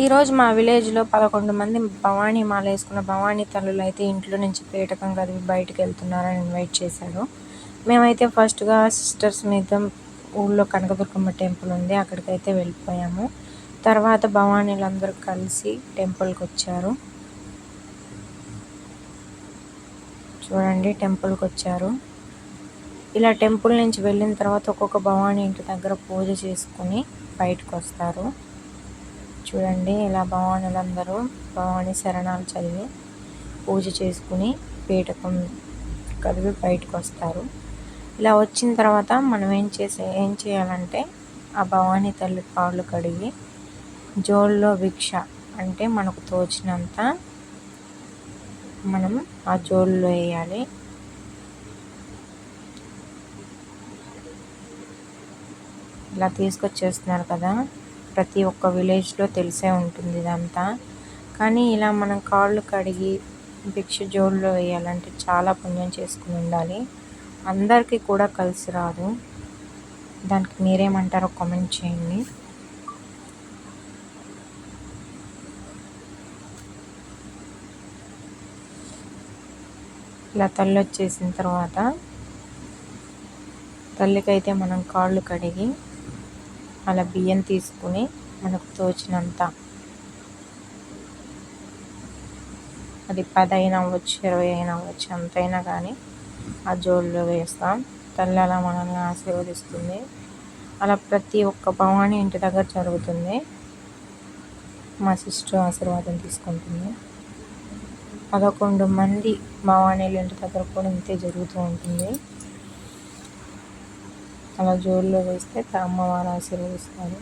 ఈరోజు మా విలేజ్లో పదకొండు మంది భవానీ మాల వేసుకున్న భవానీ తల్లులు అయితే ఇంట్లో నుంచి పీటకం కదివి బయటకు వెళ్తున్నారని ఇన్వైట్ చేశారు. మేమైతే ఫస్ట్గా సిస్టర్స్ మీద ఊళ్ళో కనకదుర్గమ్మ టెంపుల్ ఉంది అక్కడికైతే వెళ్ళిపోయాము. తర్వాత భవానీలందరూ కలిసి టెంపుల్కి వచ్చారు. చూడండి టెంపుల్కి వచ్చారు. ఇలా టెంపుల్ నుంచి వెళ్ళిన తర్వాత ఒక్కొక్క భవానీ ఇంటి దగ్గర పూజ చేసుకుని బయటకు వస్తారు. చూడండి ఇలా భవానులందరూ భవాని శరణాలు చదివి పూజ చేసుకుని పీఠకం కదివి బయటకు వస్తారు. ఇలా వచ్చిన తర్వాత మనం ఏం చేసే ఏం చేయాలంటే ఆ భవానీ తల్లి కాళ్ళు కడిగి జోల్లో భిక్ష అంటే మనకు తోచినంత మనం ఆ జోల్లో వేయాలి. ఇలా తీసుకొచ్చేస్తున్నారు కదా. ప్రతి ఒక్క విలేజ్లో తెలిసే ఉంటుంది ఇదంతా. కానీ ఇలా మనం కాళ్ళు కడిగి భిక్ష జోల్లో వేయాలంటే చాలా పుణ్యం చేసుకుని ఉండాలి. అందరికీ కూడా కలిసి రాదు. దానికి మీరేమంటారో కామెంట్ చేయండి. ఇలా తల్లి వచ్చేసిన తర్వాత తల్లికైతే మనం కాళ్ళు కడిగి అలా బియ్యం తీసుకుని మనకు తోచినంత. అది పది అయినా అవ్వచ్చు ఇరవై అయినా అవ్వచ్చు ఎంతైనా కానీ ఆ జోల్లో వేస్తాం. తల్లి అలా మనల్ని ఆశీర్వదిస్తుంది. అలా ప్రతి ఒక్క భవానీ ఇంటి దగ్గర జరుగుతుంది. మా సిస్టర్ ఆశీర్వాదం తీసుకుంటుంది. పదకొండు మంది భవానీలు ఇంటి దగ్గర కూడా ఇంతే జరుగుతూ ఉంటుంది. అలా జోడులో వేస్తే అమ్మవారు ఆశీర్వదిస్తారు.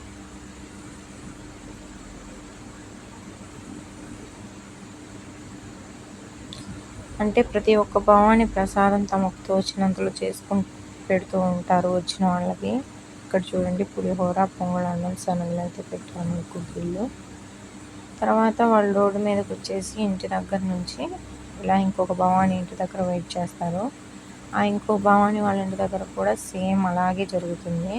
అంటే ప్రతి ఒక్క భవాని ప్రసాదం తమకు తోచినంతలో చేసుకుని పెడుతూ ఉంటారు వచ్చిన వాళ్ళకి. ఇక్కడ చూడండి పులిహోర పొంగల్ అన్నం సన్నలు అయితే పెట్టాను కుక్కీళ్ళు తర్వాత వాళ్ళు రోడ్డు మీదకి వచ్చేసి ఇంటి దగ్గర నుంచి ఇలా ఇంకొక భవాని ఇంటి దగ్గర వెయిట్ చేస్తారు. ఇంకో భవాని వాళ్ళ ఇంటి దగ్గర కూడా సేమ్ అలాగే జరుగుతుంది.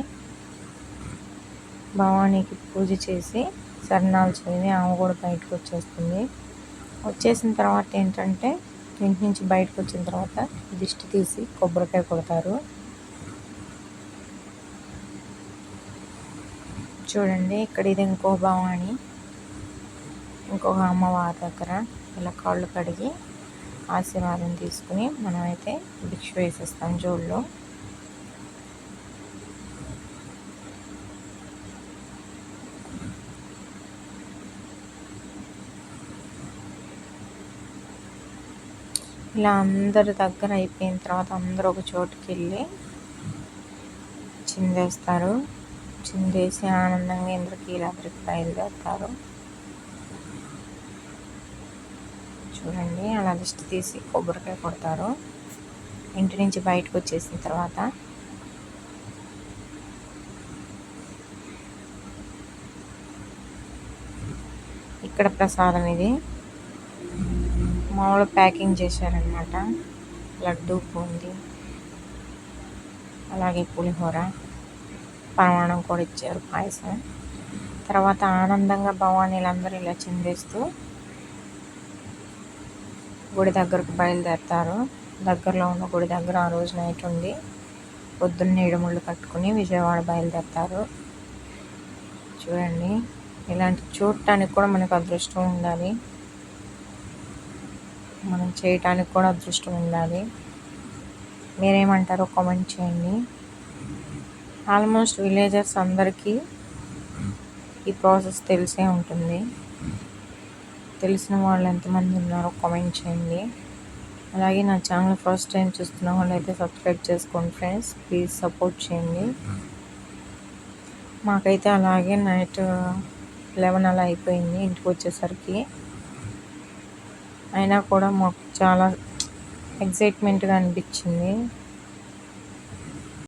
భవానీకి పూజ చేసి సరణాలు చదివి ఆమె కూడా బయటకు వచ్చేస్తుంది. వచ్చేసిన తర్వాత ఏంటంటే ఇంటి నుంచి బయటకు వచ్చిన తర్వాత దిష్టి తీసి కొబ్బరికాయ కొడతారు. చూడండి ఇక్కడ ఇది ఇంకో భవాని. ఇంకొక అమ్మవారి దగ్గర ఇలా కాళ్ళు కడిగి ఆశీర్వాదం తీసుకుని మనమైతే భిక్ష వేసేస్తాం జోల్లో. ఇలా అందరి దగ్గర అయిపోయిన తర్వాత అందరూ ఒక చోటుకి వెళ్ళి చిందేస్తారు. చిందేసి ఆనందంగా ఇంద్రకీలాద్రికి బయలుదేరుతారు. చూడండి. అలా దిష్టి తీసి కొబ్బరికాయ కొడతారు. ఇంటి నుంచి బయటకు వచ్చేసిన తర్వాత ఇక్కడ ప్రసాదం ఇది. మామూలు ప్యాకింగ్ చేశారనమాట లడ్డు బూంది అలాగే పులిహోర పరమాణం కూడా ఇచ్చారు పాయసం. తర్వాత ఆనందంగా భవానీలందరూ ఇలా చిందేస్తూ గుడి దగ్గరకు బయలుదేరుతారు. దగ్గరలో ఉన్న గుడి దగ్గర ఆ రోజు నైట్ ఉండి పొద్దున్న ఇడుముళ్ళు కట్టుకుని విజయవాడ బయలుదేరుతారు. చూడండి ఇలాంటి చూడటానికి కూడా మనకు అదృష్టం ఉండాలి. మనం చేయటానికి కూడా అదృష్టం ఉండాలి. మీరేమంటారో కామెంట్ చేయండి. ఆల్మోస్ట్ విలేజర్స్ అందరికీ ఈ ప్రాసెస్ తెలిసే ఉంటుంది. తెలిసిన వాళ్ళు ఎంతమంది ఉన్నారో కామెంట్ చేయండి. అలాగే నా ఛానల్ ఫస్ట్ టైం చూస్తున్న వాళ్ళు అయితే సబ్స్క్రైబ్ చేసుకోండి ఫ్రెండ్స్ ప్లీజ్ సపోర్ట్ చేయండి. మాకైతే అలాగే నైట్ లెవెన్ అలా అయిపోయింది ఇంటికి వచ్చేసరికి. అయినా కూడా మాకు చాలా ఎగ్జైట్మెంట్గా అనిపించింది.